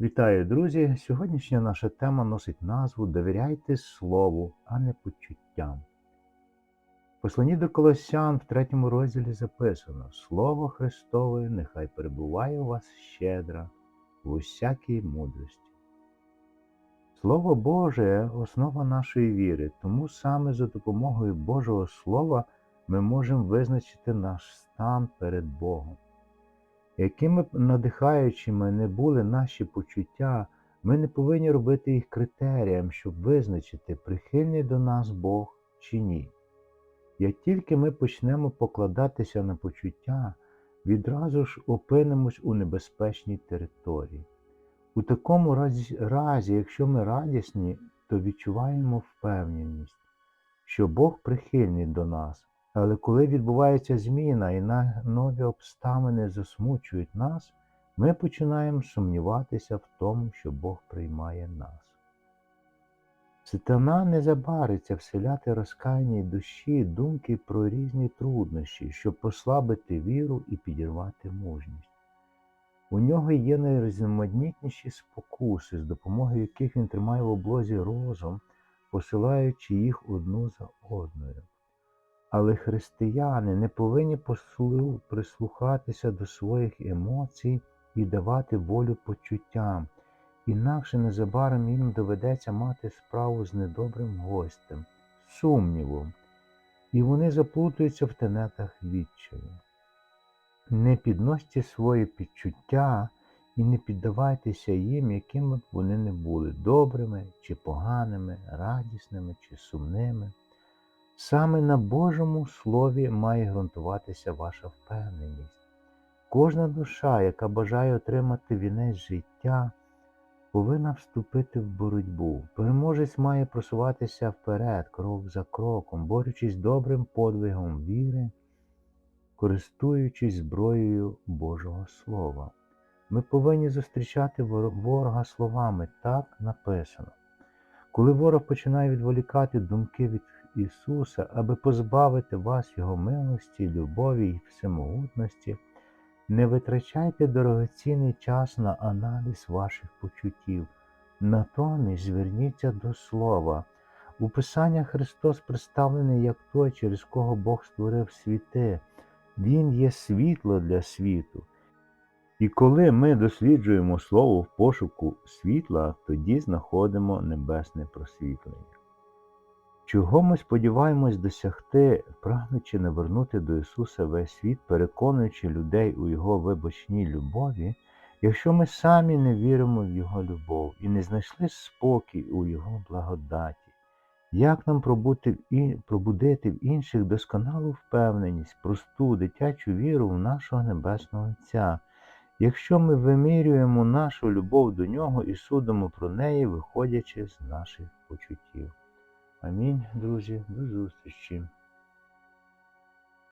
Вітаю, друзі! Сьогоднішня наша тема носить назву Довіряйте Слову, а не почуттям. В Посланні до Колосян в третьому розділі записано Слово Христове нехай перебуває у вас щедро в усякій мудрості. Слово Боже основа нашої віри, тому саме за допомогою Божого Слова ми можемо визначити наш стан перед Богом. Якими б надихаючими не були наші почуття, ми не повинні робити їх критерієм, щоб визначити, прихильний до нас Бог чи ні. Як тільки ми почнемо покладатися на почуття, відразу ж опинимось у небезпечній території. У такому разі, разі, якщо ми радісні, то відчуваємо впевненість, що Бог прихильний до нас. Але коли відбувається зміна і нові обставини засмучують нас, ми починаємо сумніватися в тому, що Бог приймає нас. Сатана не забариться вселяти розкаяній душі думки про різні труднощі, щоб послабити віру і підірвати мужність. У нього є найрізноманітніші спокуси, з допомогою яких він тримає в облозі розум, посилаючи їх одну за одною. Але християни не повинні прислухатися до своїх емоцій і давати волю почуттям, інакше незабаром їм доведеться мати справу з недобрим гостем, сумнівом, і вони заплутаються в тенетах відчаю. Не підносьте свої підчуття і не піддавайтеся їм, якими б вони не були добрими чи поганими, радісними чи сумними. Саме на Божому Слові має ґрунтуватися ваша впевненість. Кожна душа, яка бажає отримати вінець життя, повинна вступити в боротьбу. Переможець має просуватися вперед, крок за кроком, борючись добрим подвигом віри, користуючись зброєю Божого Слова. Ми повинні зустрічати ворога словами, так написано. Коли ворог починає відволікати думки від Ісуса, аби позбавити вас Його милості, любові і всемогутності, не витрачайте дорогоцінний час на аналіз ваших почуттів. Натомість зверніться до Слова. У Писанні Христос представлений як той, через кого Бог створив світи. Він є світло для світу. І коли ми досліджуємо Слово в пошуку світла, тоді знаходимо небесне просвітлення. Чого ми сподіваємось досягти, прагнучи навернути до Ісуса весь світ, переконуючи людей у Його вибачній любові, якщо ми самі не віримо в Його любов і не знайшли спокій у Його благодаті? Як нам пробудити в інших досконалу впевненість, просту дитячу віру в нашого Небесного Отця, якщо ми вимірюємо нашу любов до Нього і судимо про неї, виходячи з наших почуттів? Амінь, друзі, до зустрічі.